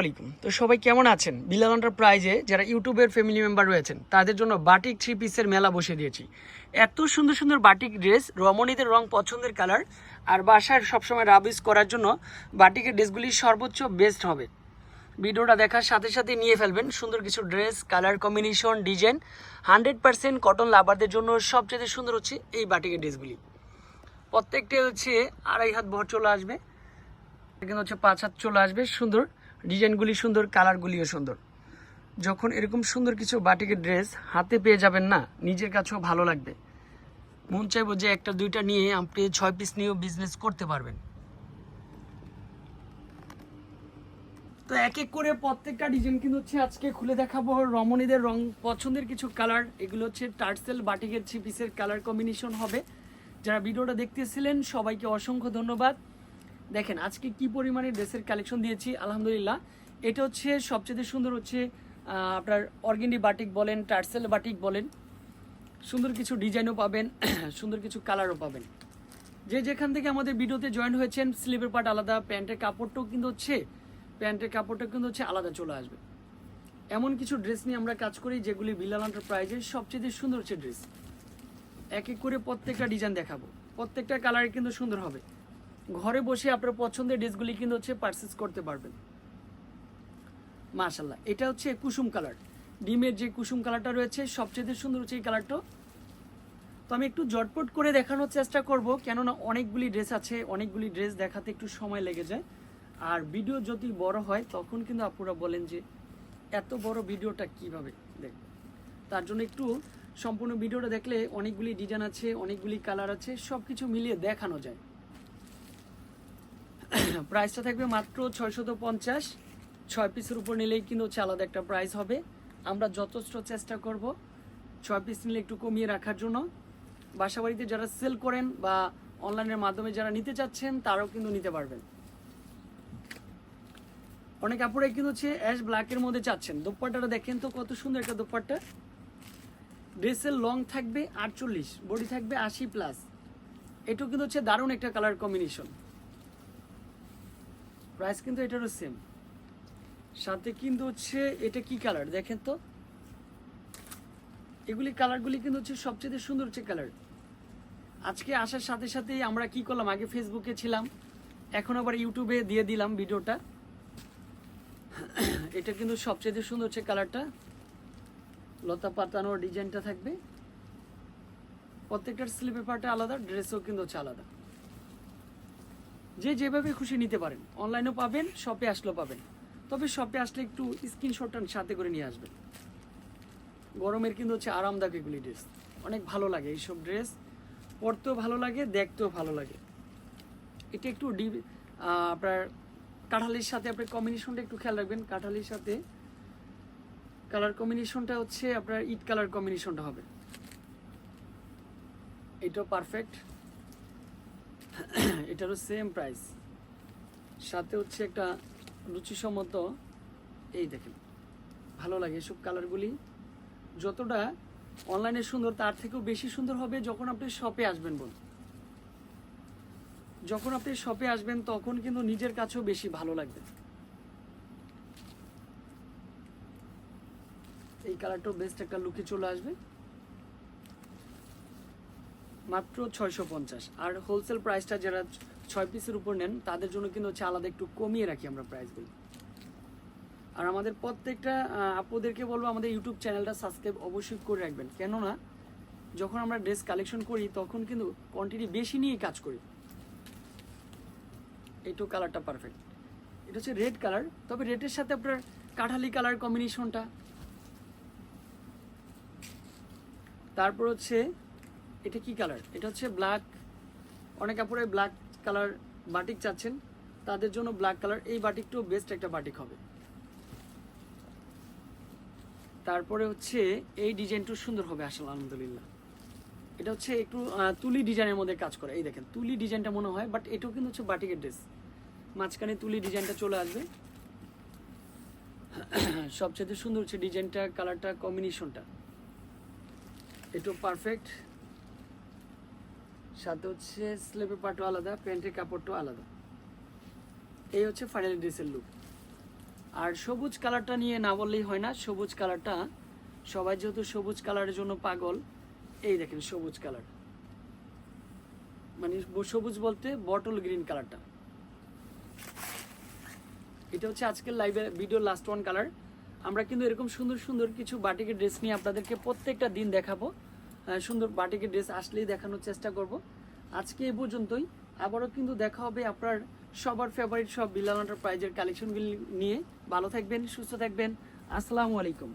আলাইকুম। তো সবাই কেমন আছেন? বিলাল প্রাইজে যারা ইউটিউবের ফ্যামিলি মেম্বার রয়েছেন, তাদের জন্য বাটিক থ্রি পিসের মেলা বসে দিয়েছি। এত সুন্দর সুন্দর বাটিক ড্রেস রমণীদের রং পছন্দের কালার আর বাসার সবসময় রাবিস করার জন্য বাটিকের ড্রেসগুলি সর্বোচ্চ বেস্ট হবে। ভিডিওটা দেখার সাথে সাথে নিয়ে ফেলবেন সুন্দর কিছু dress colour combination design hundred percent cotton লাভারদের জন্য সবচেয়ে সুন্দর হচ্ছে এই বাটিকের ড্রেসগুলি প্রত্যেকটা হচ্ছে আড়াই হাত ভর চলে আসবে। কিন্তু হচ্ছে পাঁচ হাত চলে আসবে, সুন্দর। ডিজাইনগুলি সুন্দর, কালারগুলিও সুন্দর। যখন এরকম সুন্দর কিছু বাটিকের ড্রেস হাতে পেয়ে যাবেন না, নিজের কাছেও ভালো লাগবে। মন চাইব যে একটা, দুইটা নিয়ে আপনি ছয় পিস নিয়েও বিজনেস করতে পারবেন। তো এক এক করে প্রত্যেকটা ডিজাইন কিন্তু হচ্ছে আজকে খুলে দেখাবো। রমণীদের রং পছন্দের কিছু কালার এগুলো হচ্ছে টার্সেল বাটিকের থ্রি পিসের কালার কম্বিনেশন হবে। যারা ভিডিওটা দেখতেছিলেন, সবাইকে অসংখ্য ধন্যবাদ। দেখেন, আজকে কি পরিমাণে ড্রেসের কালেকশন দিয়েছি, আলহামদুলিল্লাহ। এটা হচ্ছে সবচেয়ে সুন্দর হচ্ছে আপনার অর্গেন্ডি বাটিক বলেন, টার্সেল বাটিক বলেন, সুন্দর কিছু ডিজাইনও পাবেন, সুন্দর কিছু কালারও পাবেন। যে যেখান থেকে আমাদের ভিডিওতে জয়েন হয়েছেন, স্লিপের পার্ট আলাদা, প্যান্টের কাপড়টাও কিন্তু হচ্ছে, প্যান্টের কাপড়টা কিন্তু হচ্ছে আলাদা চলে আসবে। এমন কিছু ড্রেস নিয়ে আমরা কাজ করি, যেগুলি বিলাল প্রাইজের সবচেয়ে সুন্দর হচ্ছে ড্রেস এক এক করে প্রত্যেকটা ডিজাইন দেখাবো। প্রত্যেকটা কালার কিন্তু সুন্দর হবে। ঘরে বসে আপনার পছন্দের ড্রেসগুলি কিন্তু হচ্ছে পারচেস করতে পারবেন। মাশাল্লাহ এটা হচ্ছে কুসুম কালার। ডিমের যে কুসুম কালারটা রয়েছে, সবচেয়ে সুন্দর হচ্ছে এই কালারটা। তো আমি একটু জটপট করে দেখানোর চেষ্টা করব, কেননা অনেকগুলি ড্রেস আছে, অনেকগুলি ড্রেস দেখাতে একটু সময় লেগে যায়। আর ভিডিও যদি বড় হয়, তখন কিন্তু আপুরা বলেন যে, এত বড় ভিডিওটা কীভাবে? দেখব তার জন্য একটু সম্পূর্ণ ভিডিওটা দেখলে অনেকগুলি ডিজাইন আছে, অনেকগুলি কালার আছে সব কিছু মিলিয়ে দেখানো যায়। প্রাইসটা থাকবে মাত্র ছয়শত পঞ্চাশ। ছয় পিসের উপর নিলেই কিন্তু হচ্ছে আলাদা একটা প্রাইস হবে। আমরা যথেষ্ট চেষ্টা করব ছয় পিস নিলে একটু কমিয়ে রাখার জন্য। বাসাবাড়িতে যারা সেল করেন বা অনলাইনের মাধ্যমে যারা নিতে চাচ্ছেন, তারাও কিন্তু নিতে পারবেন। অনেক আপুরাই কিন্তু হচ্ছে অ্যাশ ব্ল্যাকের মধ্যে চাচ্ছেন। দোপাট্টাটা দেখেন তো কত সুন্দর একটা দোপাট্টা। ড্রেসের লং থাকবে আটচল্লিশ, বডি থাকবে আশি প্লাস এটাও কিন্তু হচ্ছে দারুণ একটা কালার কম্বিনেশন প্রাইস কিন্তু এটারও সেম সাথে কিন্তু হচ্ছে, এটা কি কালার দেখেন তো। এগুলি কালারগুলি কিন্তু হচ্ছে সবচেয়ে সুন্দর হচ্ছে কালার আজকে আসার সাথে সাথেই আমরা কি করলাম? আগে ফেসবুকে ছিলাম, এখন আবার ইউটিউবে দিয়ে দিলাম ভিডিওটা এটা কিন্তু সবচেয়ে সুন্দর হচ্ছে কালারটা লতা পাতানোর ডিজাইনটা থাকবে। প্রত্যেকটার স্লিপের পার্টটা আলাদা ড্রেসও কিন্তু হচ্ছে আলাদা। যে যেভাবে খুশি নিতে পারেন। অনলাইনেও পাবেন শপে আসলেও পাবেন। তবে শপে আসলে একটু স্ক্রিনশটটা সাথে করে নিয়ে আসবেন। গরমের কিন্তু হচ্ছে আরামদায়ক এগুলি ড্রেস অনেক ভালো লাগে এইসব ড্রেস পরতেও ভালো লাগে, দেখতেও ভালো লাগে। এটা একটু ডি আপনার কাঁঠালির সাথে আপনার কম্বিনেশনটা একটু খেয়াল রাখবেন। কাঁঠালির সাথে কালার কম্বিনেশনটা হচ্ছে আপনার ইট কালার কম্বিনেশনটা হবে। এটাও পারফেক্ট এটারও সেম প্রাইস সাথে হচ্ছে একটা রুচিসম্মত, এই দেখেন, ভালো লাগে এসব কালারগুলি যতটা অনলাইনে সুন্দর, তার থেকেও বেশি সুন্দর হবে যখন আপনি শপে আসবেন বোন যখন আপনি শপে আসবেন, তখন কিন্তু নিজের কাছেও বেশি ভালো লাগবে। এই কালারটাও বেস্ট একটা লুকে চলে আসবে। মাত্র ছয়শো পঞ্চাশ। আর হোলসেল প্রাইসটা যারা ছয় পিসের উপর নেন, তাদের জন্য কিন্তু হচ্ছে আলাদা একটু কমিয়ে রাখি আমরা প্রাইসগুলো আর আমাদের প্রত্যেকটা আপুদেরকে বলব আমাদের ইউটিউব চ্যানেলটা সাবস্ক্রাইব অবশ্যই করে রাখবেন। কেননা, যখন আমরা ড্রেস কালেকশন করি, তখন কিন্তু কোয়ান্টিটি বেশি নিয়ে কাজ করি। এইটু কালারটা পারফেক্ট এটা হচ্ছে রেড কালার তবে রেডের সাথে আপনার কাঠালি কালার কম্বিনেশনটা তারপর হচ্ছে এটা কি কালার এটা হচ্ছে ব্ল্যাক অনেক আপুরে ব্ল্যাক কালার বাটিক চাচ্ছেন। তাদের জন্য ব্ল্যাক কালার এই বাটিকটাও বেস্ট একটা বাটিক হবে। তারপরে হচ্ছে এই ডিজাইনটা সুন্দর হবে আসলে, আলহামদুলিল্লাহ। এটা হচ্ছে একটু তুলি ডিজাইনের মধ্যে কাজ করে। এই দেখেন, তুলি ডিজাইনটা মনে হয় বাট এটাও কিন্তু হচ্ছে বাটিকের ড্রেস মাঝখানে তুলি ডিজাইনটা চলে আসবে। সবচেয়ে সুন্দর হচ্ছে ডিজাইনটা কালারটা কম্বিনেশনটা এটাও পারফেক্ট সাথে হচ্ছে স্লেপের পাটও আলাদা, প্যান্টের কাপড়টাও আলাদা। এই হচ্ছে ফাইনাল ড্রেসের লুক আর সবুজ কালারটা নিয়ে না বললেই হয় না, সবুজ কালারটা, সবাই যেহেতু সবুজ কালারের জন্য পাগল, এই দেখেন সবুজ কালার। মানে সবুজ বলতে বটল গ্রিন কালারটা। এটা হচ্ছে আজকের লাইভের ভিডিও লাস্ট ওয়ান কালার আমরা কিন্তু এরকম সুন্দর সুন্দর কিছু বাটিকের ড্রেস নিয়ে আপনাদেরকে প্রত্যেকটা দিন দেখাবো। সুন্দর বাটিকের ড্রেস আসলেই দেখানোর চেষ্টা করব। আজকে এ পর্যন্তই। আবারও কিন্তু দেখা হবে আপনার সবার ফেভারিট সব বিলাল প্রাইজের কালেকশনগুলি নিয়ে। ভালো থাকবেন, সুস্থ থাকবেন। আসসালামু আলাইকুম।